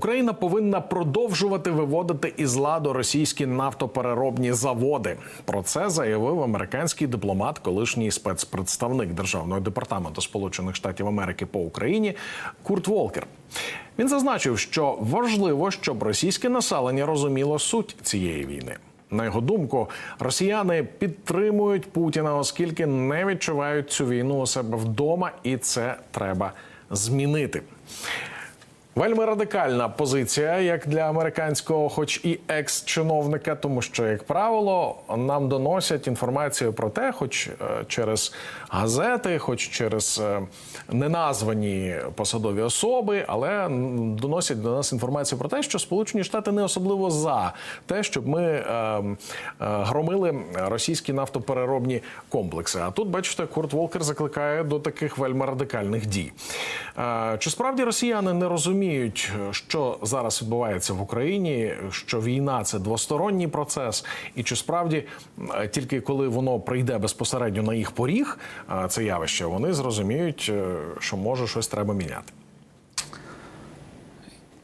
Україна повинна продовжувати виводити із ладу російські нафтопереробні заводи. Про це заявив американський дипломат, колишній спецпредставник державного департаменту Сполучених Штатів Америки по Україні Курт Волкер. Він зазначив, що важливо, щоб російське населення розуміло суть цієї війни. На його думку, росіяни підтримують Путіна, оскільки не відчувають цю війну у себе вдома, і це треба змінити. Вельми радикальна позиція, як для американського, хоч і екс-чиновника, тому що, як правило, нам доносять інформацію про те, хоч е, через газети, хоч через е, неназвані посадові особи, але доносять до нас інформацію про те, що Сполучені Штати не особливо за те, щоб ми е, громили російські нафтопереробні комплекси. А тут, бачите, Курт Волкер закликає до таких вельми радикальних дій. Чи справді росіяни не розуміють, що зараз відбувається в Україні, що війна це двосторонній процес, і чи справді тільки коли воно прийде безпосередньо на їх поріг, це явище, вони зрозуміють, е, що може щось треба міняти.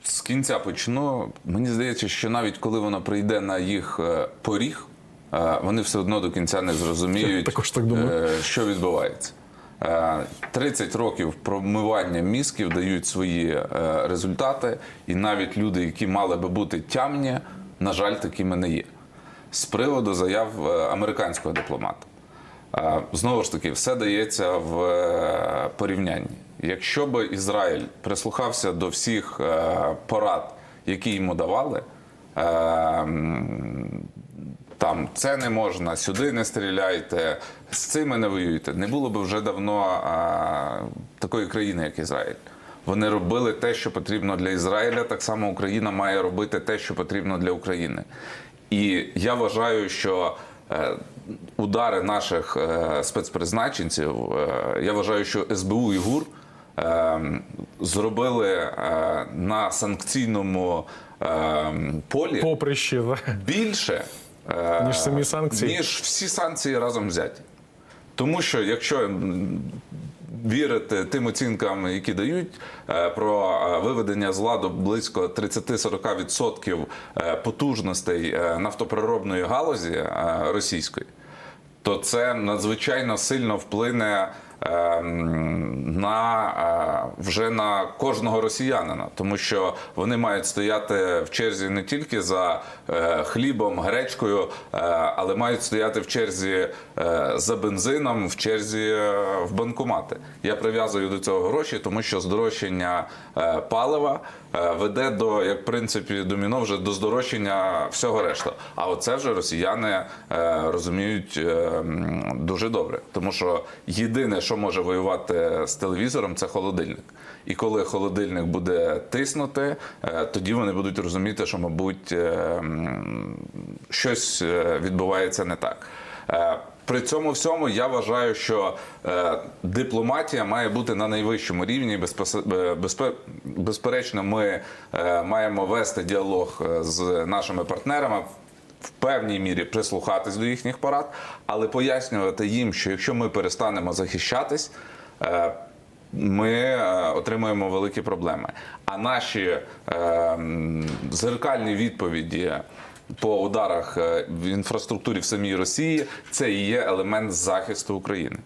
З кінця почну. Мені здається, що навіть коли воно прийде на їх е, поріг, е, вони все одно до кінця не зрозуміють, Також так думаю. що відбувається. Е, 30 років промивання мізків дають свої е, результати, і навіть люди, які мали би бути тямні, на жаль, такими не є. З приводу заяв е, американського дипломата. Е, Знову ж таки, все дається в е, порівнянні. Якщо би Ізраїль прислухався до всіх е, порад, які йому давали, е, там це не можна, сюди не стріляйте, з цими не воюйте, не було б вже давно е, такої країни, як Ізраїль. Вони робили те, що потрібно для Ізраїля. Так само Україна має робити те, що потрібно для України. І я вважаю, що е, удари наших е, спецпризначенців, е, я вважаю, що СБУ і ГУР е, зробили на санкційному е, полі Поприще, більше, Ніж самі санкції? ніж всі санкції разом взяті. Тому що якщо вірити тим оцінкам, які дають е, про е, виведення з ладу близько 30-40% е, потужностей е, нафтопереробної галузі е, російської, то це надзвичайно сильно вплине е, на е, вже на кожного росіянина, тому що вони мають стояти в черзі не тільки за е, хлібом, гречкою, е, але мають стояти в черзі за бензином, в черзі в банкомати. Я прив'язую до цього гроші, тому що здорожчання палива веде до, як в принципі, доміно вже до здорожчання всього решта. А оце вже росіяни розуміють е, дуже добре, тому що єдине, що може воювати з телевізором, це холодильник. І коли холодильник буде тиснути, е, тоді вони будуть розуміти, що, мабуть, е, щось е, відбувається не так. При цьому всьому я вважаю, що дипломатія має бути на найвищому рівні. Безперечно, ми маємо вести діалог з нашими партнерами. В певній мірі прислухатись до їхніх порад, але пояснювати їм, що якщо ми перестанемо захищатись, е, ми е, отримуємо великі проблеми. А наші е, зеркальні відповіді по ударах в інфраструктурі в самій Росії це і є елемент захисту України.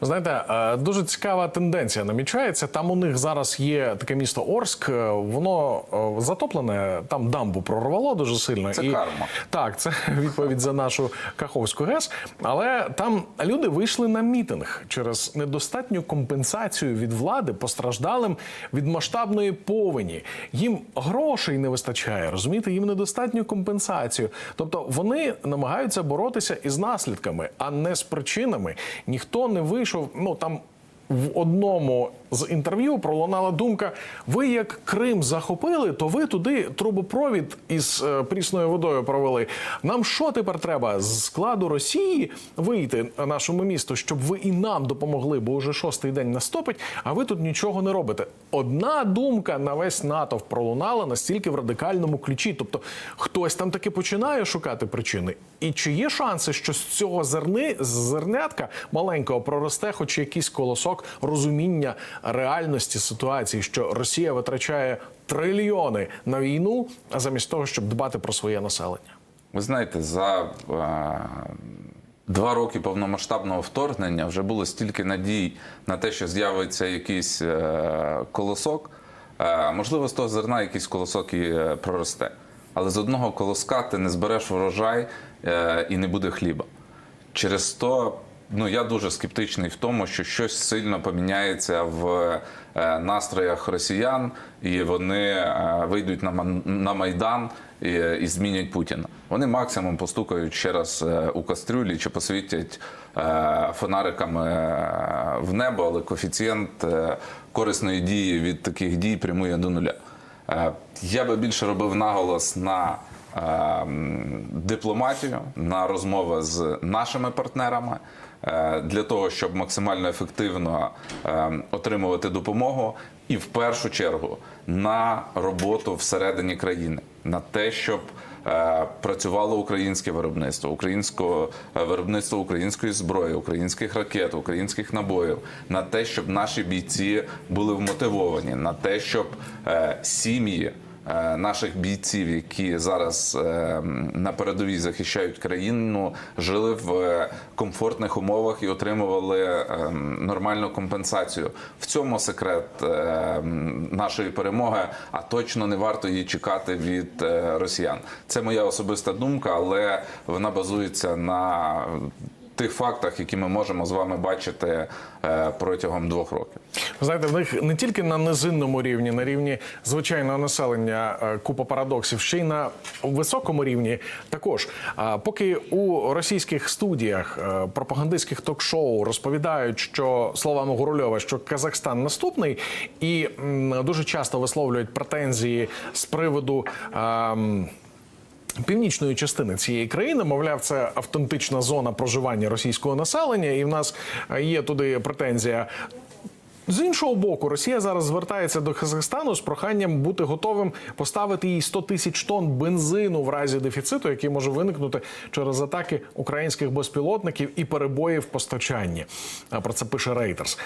Знаєте, е, дуже цікава тенденція намічається. Там у них зараз є таке місто Орск. е, Воно е, затоплене, там дамбу прорвало дуже сильно. Це карма. Так, це відповідь за нашу Каховську ГЕС. Але там люди вийшли на мітинг через недостатню компенсацію від влади постраждалим від масштабної повені. Їм грошей не вистачає, розумієте? Їм недостатню компенсацію. Тобто вони намагаються боротися із наслідками, а не з причинами. Ніхто не вийшов. Ну там в одному з інтерв'ю пролунала думка: ви як Крим захопили, то ви туди трубопровід із е, прісною водою провели. Нам що тепер треба з складу Росії вийти нашому місту, щоб ви і нам допомогли, бо вже шостий день наступить, а ви тут нічого не робите. Одна думка на весь натовп пролунала настільки в радикальному ключі. Тобто хтось там таки починає шукати причини. І чи є шанси, що з цього зерни зернятка маленького проросте, хоч якийсь колосок розуміння реальності ситуації, що Росія витрачає трильйони на війну, а замість того, щоб дбати про своє населення. Ви знаєте, за е, два роки повномасштабного вторгнення вже було стільки надій на те, що з'явиться якийсь е, колосок. Е, можливо, з того зерна якийсь колосок і проросте. Але з одного колоска ти не збереш врожай і не буде хліба. Через то ну, я дуже скептичний в тому, що щось сильно поміняється в е, настроях росіян, і вони е, вийдуть на, Майдан і, змінять Путіна. Вони максимум постукають ще раз е, у кастрюлі чи посвітять фонариками в небо, але коефіцієнт корисної дії від таких дій прямує до нуля. Я би більше робив наголос на дипломатію, на розмови з нашими партнерами е, для того, щоб максимально ефективно е, отримувати допомогу, і в першу чергу на роботу всередині країни, на те, щоб е, працювало українське виробництво, українського е, виробництво української зброї, українських ракет, українських набоїв, на те, щоб наші бійці були вмотивовані, на те, щоб сім'ї. Е, Наших бійців, які зараз е, на передовій захищають країну, жили в е, комфортних умовах і отримували нормальну компенсацію. В цьому секрет нашої перемоги. А точно не варто її чекати від росіян. Це моя особиста думка, але вона базується на тих фактах, які ми можемо з вами бачити протягом двох років. Знаєте, в них не тільки на низинному рівні, на рівні звичайного населення е, купа парадоксів, ще й на високому рівні також. Поки у російських студіях е, пропагандистських ток-шоу розповідають, що словами Гурульова, що Казахстан наступний, і дуже часто висловлюють претензії з приводу. ем, Північної частини цієї країни, мовляв, це автентична зона проживання російського населення, і в нас е, є туди претензія. З іншого боку, Росія зараз звертається до Казахстану з проханням бути готовим поставити їй 100 тисяч тонн бензину в разі дефіциту, який може виникнути через атаки українських безпілотників і перебої в постачанні. Про це пише Reuters.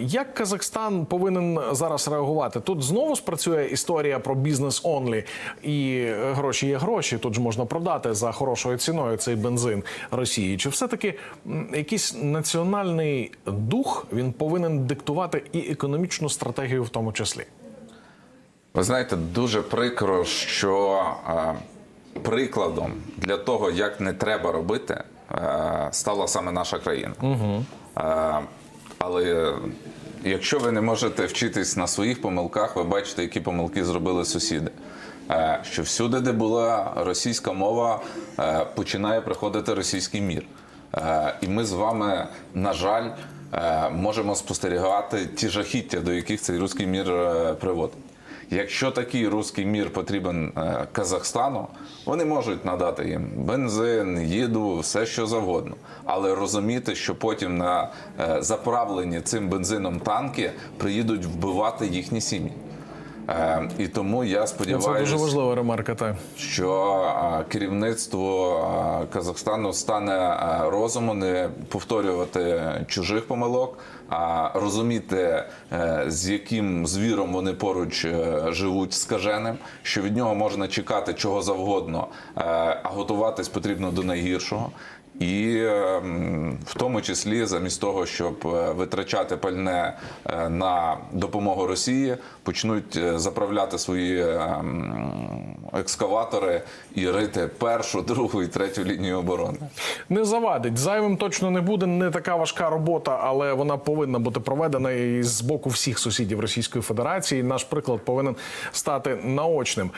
Як Казахстан повинен зараз реагувати? Тут знову спрацює історія про бізнес онлі і гроші є гроші. Тут ж можна продати за хорошою ціною цей бензин Росії. Чи все таки якийсь національний дух він повинен диктувати і економічну стратегію в тому числі? Ви знаєте, дуже прикро, що е, прикладом для того, як не треба робити, е, стала саме наша країна. Угу. Але якщо ви не можете вчитись на своїх помилках, ви бачите, які помилки зробили сусіди. Що всюди, де була російська мова, починає приходити російський мір. І ми з вами, на жаль, можемо спостерігати ті жахіття, до яких цей руський мір е, приводить. Якщо такий руський мір потрібен е, Казахстану, вони можуть надати їм бензин, їду, все що завгодно. Але розуміти, що потім на е, заправлені цим бензином танки приїдуть вбивати їхні сім'ї. Е, І тому я Це сподіваюся, дуже важлива ремарка. Та що е, керівництво е, Казахстану стане е, розуму не повторювати чужих помилок, а розуміти, е, з яким звіром вони поруч е, живуть скаженим, що від нього можна чекати чого завгодно, е, а готуватись потрібно до найгіршого. І е, в тому числі замість того, щоб е, витрачати пальне е, на допомогу Росії, почнуть е, заправляти свої е, екскаватори і рити першу, другу і третю лінію оборони. не завадить. Зайвим точно не буде. Не така важка робота, але вона повинна бути проведена і з боку всіх сусідів Російської Федерації. Наш приклад повинен стати наочним.